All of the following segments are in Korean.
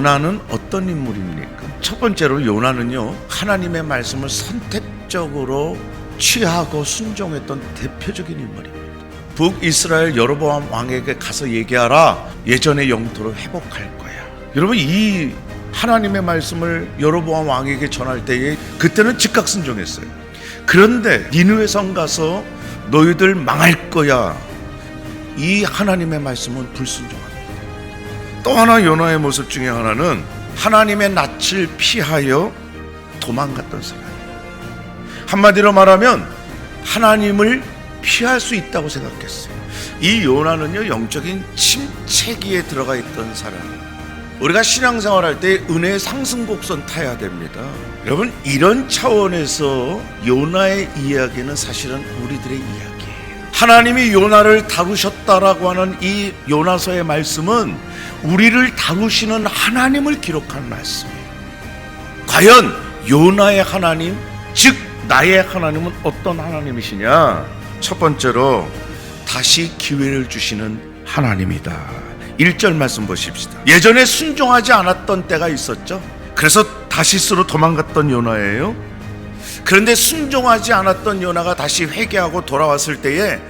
요나는 어떤 인물입니까? 첫 번째로 요나는요 하나님의 말씀을 선택적으로 취하고 순종했던 대표적인 인물입니다. 북이스라엘 여로보암 왕에게 가서 얘기하라 예전의 영토를 회복할 거야. 여러분 이 하나님의 말씀을 여로보암 왕에게 전할 때에 그때는 즉각 순종했어요. 그런데 니느웨 성 가서 너희들 망할 거야. 이 하나님의 말씀은 불순종합니다. 또 하나 요나의 모습 중에 하나는 하나님의 낯을 피하여 도망갔던 사람이에요. 한마디로 말하면 하나님을 피할 수 있다고 생각했어요. 이 요나는요 영적인 침체기에 들어가 있던 사람이에요. 우리가 신앙생활 할때 은혜 상승 곡선 타야 됩니다. 여러분 이런 차원에서 요나의 이야기는 사실은 우리들의 이야기예요. 하나님이 요나를 다루셨다라고 하는 이 요나서의 말씀은 우리를 다루시는 하나님을 기록한 말씀이에요. 과연 요나의 하나님, 즉 나의 하나님은 어떤 하나님이시냐? 첫 번째로 다시 기회를 주시는 하나님이다. 1절 말씀 보십시다. 예전에 순종하지 않았던 때가 있었죠. 그래서 다시스로 도망갔던 요나예요. 그런데 순종하지 않았던 요나가 다시 회개하고 돌아왔을 때에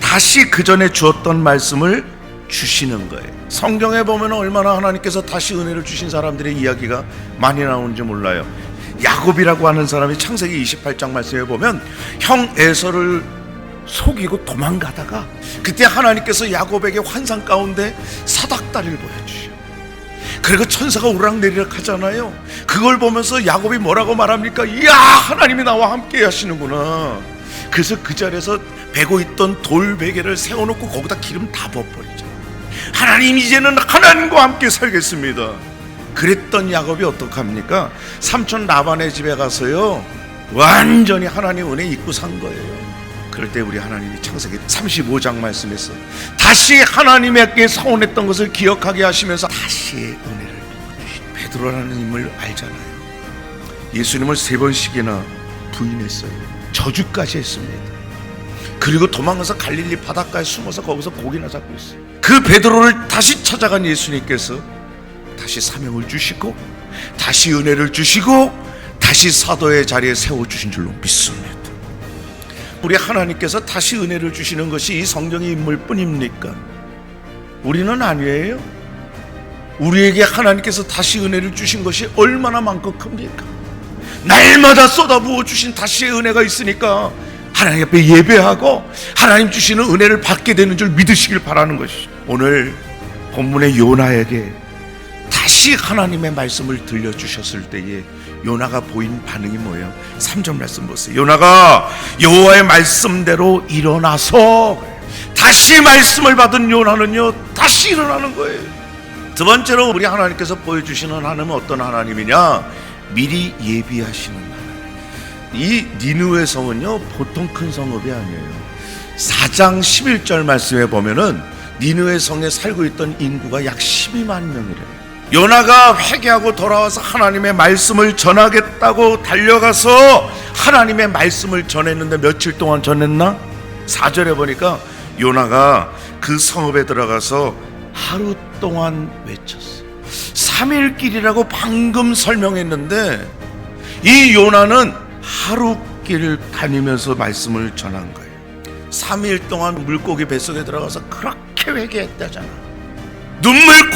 다시 그 전에 주었던 말씀을 주시는 거예요. 성경에 보면 얼마나 하나님께서 다시 은혜를 주신 사람들의 이야기가 많이 나오는지 몰라요. 야곱이라고 하는 사람이 창세기 28장 말씀에 보면 형 에서를 속이고 도망가다가 그때 하나님께서 야곱에게 환상 가운데 사닥다리를 보여주셔. 그리고 천사가 오락내리락 하잖아요. 그걸 보면서 야곱이 뭐라고 말합니까? 이야 하나님이 나와 함께 하시는구나. 그래서 그 자리에서 베고 있던 돌 베개를 세워놓고 거기다 기름 다 부어버리죠. 하나님 이제는 하나님과 함께 살겠습니다. 그랬던 야곱이 어떡합니까? 삼촌 라반의 집에 가서요 완전히 하나님 은혜 잊고 산 거예요. 그럴 때 우리 하나님이 창세기 35장 말씀에서 다시 하나님에게 서원했던 것을 기억하게 하시면서 다시 은혜를 부어주신 베드로라는 인물 알잖아요. 예수님을 세 번씩이나 부인했어요. 저주까지 했습니다. 그리고 도망가서 갈릴리 바닷가에 숨어서 거기서 고기나 잡고 있어요. 그 베드로를 다시 찾아간 예수님께서 다시 사명을 주시고 다시 은혜를 주시고 다시 사도의 자리에 세워 주신 줄로 믿습니다. 우리 하나님께서 다시 은혜를 주시는 것이 이 성경의 인물뿐입니까? 우리는 아니에요. 우리에게 하나님께서 다시 은혜를 주신 것이 얼마나 많고 큽니까? 날마다 쏟아부어 주신 다시의 은혜가 있으니까 하나님 앞에 예배하고 하나님 주시는 은혜를 받게 되는 줄 믿으시길 바라는 것이죠. 오늘 본문의 요나에게 다시 하나님의 말씀을 들려주셨을 때에 요나가 보인 반응이 뭐예요? 3절 말씀 보세요. 요나가 여호와의 말씀대로 일어나서 다시 말씀을 받은 요나는요 다시 일어나는 거예요. 두 번째로 우리 하나님께서 보여주시는 하나님은 어떤 하나님이냐? 미리 예비하시는 하나님. 이 니누의 성은요 보통 큰 성읍이 아니에요. 4장 11절 말씀에 보면은 니누의 성에 살고 있던 인구가 약 12만 명이래요. 요나가 회개하고 돌아와서 하나님의 말씀을 전하겠다고 달려가서 하나님의 말씀을 전했는데 며칠 동안 전했나? 4절에 보니까 요나가 그 성읍에 들어가서 하루 동안 외쳤어. 3일 길이라고 방금 설명했는데 이 요나는 하루 길 다니면서 말씀을 전한 거예요. 3일 동안 물고기 뱃속에 들어가서 그렇게 회개했다잖아.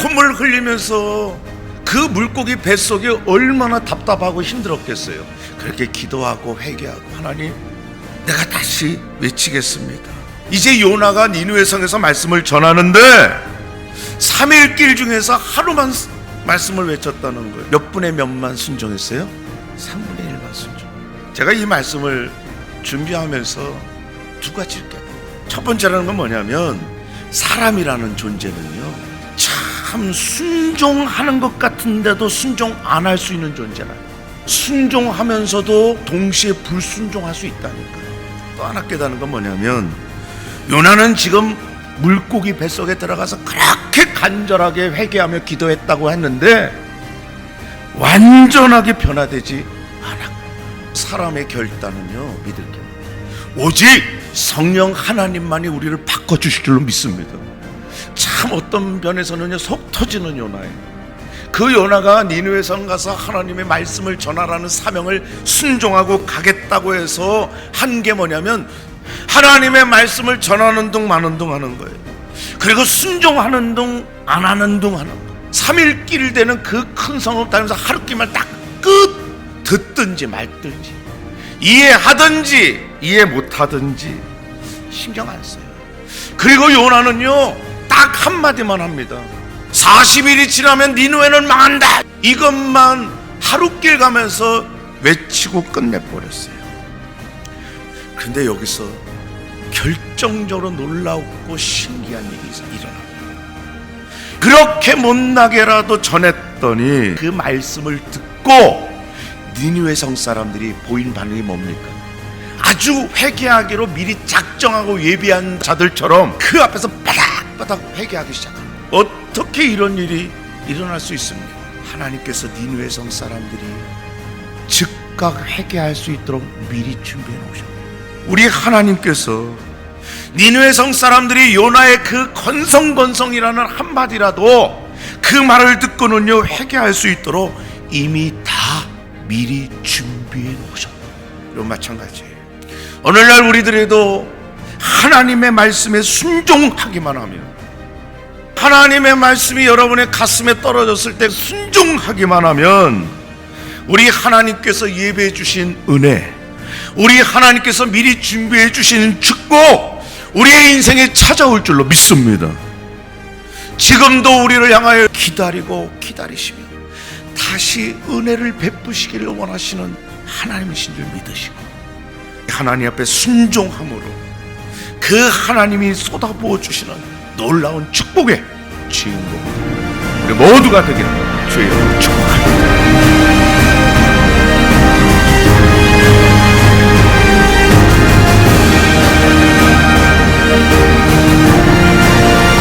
콧물 흘리면서 그 물고기 뱃속이 얼마나 답답하고 힘들었겠어요. 그렇게 기도하고 회개하고 하나님 내가 다시 외치겠습니다. 이제 요나가 니누의 성에서 말씀을 전하는데 3일 길 중에서 하루만 말씀을 외쳤다는 거예요. 몇 분의 몇만 순종했어요? 3분의 1만 순종. 제가 이 말씀을 준비하면서 두 가지를 깨달아요. 첫 번째라는 건 뭐냐면 사람이라는 존재는요. 참 순종하는 것 같은데도 순종 안 할 수 있는 존재라. 순종하면서도 동시에 불순종할 수 있다니까요. 또 하나 깨닫는 건 뭐냐면 요나는 지금 물고기 뱃속에 들어가서 그렇게 간절하게 회개하며 기도했다고 했는데 완전하게 변화되지 않았고 사람의 결단은요 믿을 게 오직 성령 하나님만이 우리를 바꿔 주실 줄로 믿습니다. 참 어떤 면에서는요 속 터지는 요나예요. 그 요나가 니누에 성 가서 하나님의 말씀을 전하라는 사명을 순종하고 가겠다고 해서 한 게 뭐냐면 하나님의 말씀을 전하는 둥 마는 둥 하는 거예요. 그리고 순종하는 둥 안 하는 둥 하는 거. 3일 길 되는 그 큰 성읍 다니면서 하루 끼면 딱끝 듣든지 말든지 이해하든지 이해 못하든지 신경 안 써요. 그리고 요나는요 딱 한마디만 합니다. 40일이 지나면 니누에는 망한다. 이것만 하루길 가면서 외치고 끝내버렸어요. 근데 여기서 결정적으로 놀라웠고 신기한 일이 일어납니다. 그렇게 못나게라도 전했더니 그 말씀을 듣고 니누의 성 사람들이 보인 반응이 뭡니까? 아주 회개하기로 미리 작정하고 예비한 자들처럼 그 앞에서 바닥바닥 회개하기 시작합니다. 어떻게 이런 일이 일어날 수 있습니까? 하나님께서 니누의 성 사람들이 즉각 회개할 수 있도록 미리 준비해 놓으셨습니다. 우리 하나님께서 니누의 성 사람들이 요나의 그 건성건성이라는 한마디라도 그 말을 듣고는요 회개할 수 있도록 이미 다 미리 준비해 놓으셨다. 이런 마찬가지예요. 오늘날 우리들에도 하나님의 말씀에 순종하기만 하면 하나님의 말씀이 여러분의 가슴에 떨어졌을 때 순종하기만 하면 우리 하나님께서 예배해 주신 은혜, 우리 하나님께서 미리 준비해 주신 축복, 우리의 인생에 찾아올 줄로 믿습니다. 지금도 우리를 향하여 기다리고 기다리시며 다시 은혜를 베푸시기를 원하시는 하나님이신 줄 믿으시고 하나님 앞에 순종함으로 그 하나님이 쏟아부어 주시는 놀라운 축복의 주인공 우리 모두가 되기를 주여 축복합니다.